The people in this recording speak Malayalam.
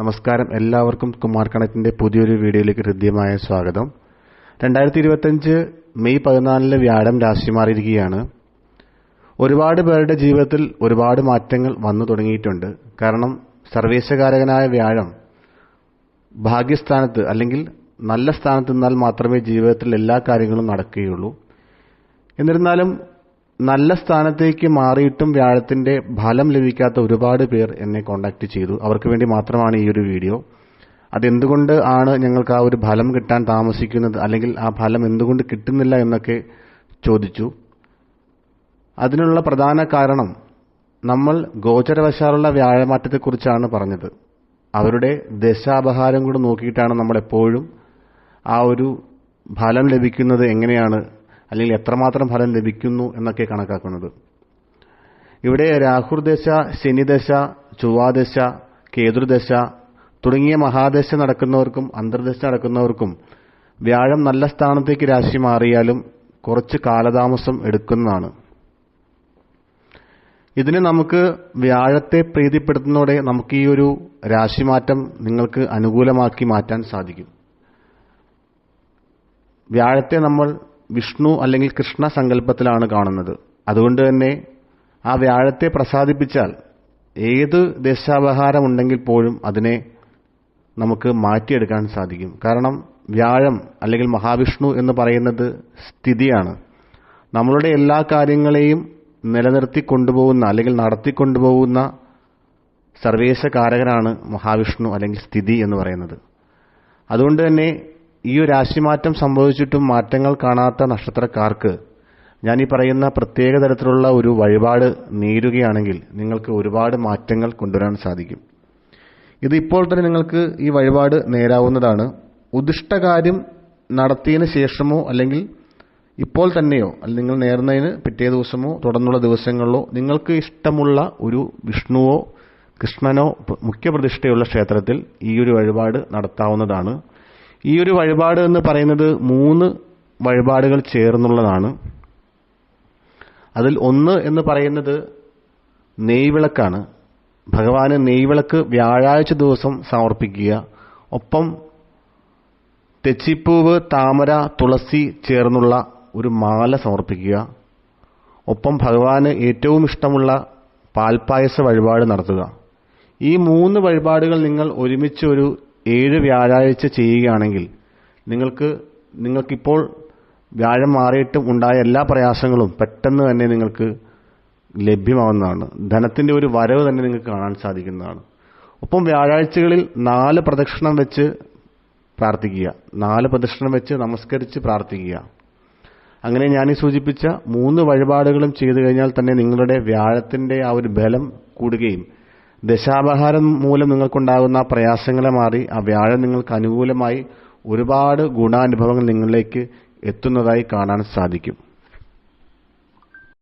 നമസ്കാരം. എല്ലാവർക്കും കുമാർ കണക്റ്റിന്റെ പുതിയൊരു വീഡിയോയിലേക്ക് ഹൃദ്യമായ സ്വാഗതം. രണ്ടായിരത്തി ഇരുപത്തഞ്ച് മെയ് പതിനാലിന് വ്യാഴം രാശി മാറിയിരിക്കുകയാണ്. ഒരുപാട് പേരുടെ ജീവിതത്തിൽ ഒരുപാട് മാറ്റങ്ങൾ വന്നു തുടങ്ങിയിട്ടുണ്ട്. കാരണം സർവേശകാരകനായ വ്യാഴം ഭാഗ്യസ്ഥാനത്ത് അല്ലെങ്കിൽ നല്ല സ്ഥാനത്ത് നിന്നാൽ മാത്രമേ ജീവിതത്തിൽ എല്ലാ കാര്യങ്ങളും നടക്കുകയുള്ളൂ. എന്നിരുന്നാലും നല്ല സ്ഥാനത്തേക്ക് മാറിയിട്ടും വ്യാഴത്തിന്റെ ഫലം ലഭിക്കാത്ത ഒരുപാട് പേർ എന്നെ കോണ്ടാക്ട് ചെയ്തു. അവർക്ക് വേണ്ടി മാത്രമാണ് ഈ ഒരു വീഡിയോ അതെന്തുകൊണ്ട് ആണ് ഞങ്ങൾക്ക് ആ ഒരു ഫലം കിട്ടാൻ താമസിക്കുന്നത്? അല്ലെങ്കിൽ ആ ഫലം എന്തുകൊണ്ട് കിട്ടുന്നില്ല എന്നൊക്കെ ചോദിച്ചു. അതിനുള്ള പ്രധാന കാരണം നമ്മൾ ഗോചരവശാലുള്ള വ്യാഴമാറ്റത്തെക്കുറിച്ചാണ് പറഞ്ഞത്. അവരുടെ ദശാപഹാരം കൂടെ നോക്കിയിട്ടാണ് നമ്മൾ എപ്പോഴും ആ ഒരു ഫലം ലഭിക്കുന്നത് എങ്ങനെയാണ് അല്ലെങ്കിൽ എത്രമാത്രം ഫലം ലഭിക്കുന്നു എന്നൊക്കെ കണക്കാക്കുന്നത്. ഇവിടെ രാഹുർദശ ശനിദശ ചൊവ്വാദശ കേതുർദശ തുടങ്ങിയ മഹാദശ നടക്കുന്നവർക്കും അന്തർദശ നടക്കുന്നവർക്കും വ്യാഴം നല്ല സ്ഥാനത്തേക്ക് രാശി മാറിയാലും കുറച്ച് കാലതാമസം എടുക്കുന്നതാണ്. ഇതിന് നമുക്ക് വ്യാഴത്തെ പ്രീതിപ്പെടുത്തുന്നതോടെ നമുക്ക് ഈ ഒരു രാശിമാറ്റം നിങ്ങൾക്ക് അനുകൂലമാക്കി മാറ്റാൻ സാധിക്കും. വ്യാഴത്തെ നമ്മൾ വിഷ്ണു അല്ലെങ്കിൽ കൃഷ്ണ സങ്കല്പത്തിലാണ് കാണുന്നത്. അതുകൊണ്ട് തന്നെ ആ വ്യാഴത്തെ പ്രസാദിപ്പിച്ചാൽ ഏത് ദശാപഹാരം പോലും അതിനെ നമുക്ക് മാറ്റിയെടുക്കാൻ സാധിക്കും. കാരണം വ്യാഴം അല്ലെങ്കിൽ മഹാവിഷ്ണു എന്ന് പറയുന്നത് സ്ഥിതിയാണ്. നമ്മളുടെ എല്ലാ കാര്യങ്ങളെയും നിലനിർത്തി കൊണ്ടുപോകുന്ന അല്ലെങ്കിൽ നടത്തിക്കൊണ്ടുപോകുന്ന സർവേശകാരകനാണ് മഹാവിഷ്ണു അല്ലെങ്കിൽ സ്ഥിതി എന്ന് പറയുന്നത്. അതുകൊണ്ട് തന്നെ ഈ ഒരു രാശിമാറ്റം സംഭവിച്ചിട്ടും മാറ്റങ്ങൾ കാണാത്ത നക്ഷത്രക്കാർക്ക് ഞാൻ ഈ പറയുന്ന പ്രത്യേക തരത്തിലുള്ള ഒരു വഴിപാട് നേരുകയാണെങ്കിൽ നിങ്ങൾക്ക് ഒരുപാട് മാറ്റങ്ങൾ കൊണ്ടുവരാൻ സാധിക്കും. ഇത് ഇപ്പോൾ തന്നെ നിങ്ങൾക്ക് ഈ വഴിപാട് നേരാവുന്നതാണ്. ഉദിഷ്ടകാര്യം നടത്തിയതിന് ശേഷമോ അല്ലെങ്കിൽ ഇപ്പോൾ തന്നെയോ അല്ലെങ്കിൽ നിങ്ങൾ നേർന്നതിന് പിറ്റേ ദിവസമോ തുടർന്നുള്ള ദിവസങ്ങളിലോ നിങ്ങൾക്ക് ഇഷ്ടമുള്ള ഒരു വിഷ്ണുവോ കൃഷ്ണനോ മുഖ്യപ്രതിഷ്ഠയുള്ള ക്ഷേത്രത്തിൽ ഈ ഒരു വഴിപാട് നടത്താവുന്നതാണ്. ഈ ഒരു വഴിപാട് എന്ന് പറയുന്നത് മൂന്ന് വഴിപാടുകൾ ചേർന്നുള്ളതാണ്. അതിൽ ഒന്ന് എന്ന് പറയുന്നത് നെയ്വിളക്കാണ്. ഭഗവാന് നെയ്വിളക്ക് വ്യാഴാഴ്ച ദിവസം സമർപ്പിക്കുക. ഒപ്പം തെച്ചിപ്പൂവ് താമര തുളസി ചേർന്നുള്ള ഒരു മാല സമർപ്പിക്കുക. ഒപ്പം ഭഗവാന് ഏറ്റവും ഇഷ്ടമുള്ള പാൽപ്പായസ വഴിപാട് നടത്തുക. ഈ മൂന്ന് വഴിപാടുകൾ നിങ്ങൾ ഒരുമിച്ച് ഒരു ഏഴ് വ്യാഴാഴ്ച ചെയ്യുകയാണെങ്കിൽ നിങ്ങൾക്ക് നിങ്ങൾക്കിപ്പോൾ വ്യാഴം മാറിയിട്ടും ഉണ്ടായ എല്ലാ പ്രയാസങ്ങളും പെട്ടെന്ന് തന്നെ നിങ്ങൾക്ക് ലഭ്യമാവുന്നതാണ്. ധനത്തിന്റെ ഒരു വരവ് തന്നെ നിങ്ങൾക്ക് കാണാൻ സാധിക്കുന്നതാണ്. ഒപ്പം വ്യാഴാഴ്ചകളിൽ നാല് പ്രദക്ഷിണം വെച്ച് പ്രാർത്ഥിക്കുക. നാല് പ്രദക്ഷിണം വെച്ച് നമസ്കരിച്ച് പ്രാർത്ഥിക്കുക. അങ്ങനെ ഞാൻ ഈ സൂചിപ്പിച്ച മൂന്ന് വഴിപാടുകളും ചെയ്തു കഴിഞ്ഞാൽ തന്നെ നിങ്ങളുടെ വ്യാഴത്തിന്റെ ആ ഒരു ബലം കൂടുകയും ദശാപഹാരം മൂലം നിങ്ങൾക്കുണ്ടാകുന്ന പ്രയാസങ്ങളെ മാറി ആ വ്യാഴം നിങ്ങൾക്ക് അനുകൂലമായി ഒരുപാട് ഗുണാനുഭവങ്ങൾ നിങ്ങളിലേക്ക് എത്തുന്നതായി കാണാൻ സാധിക്കും.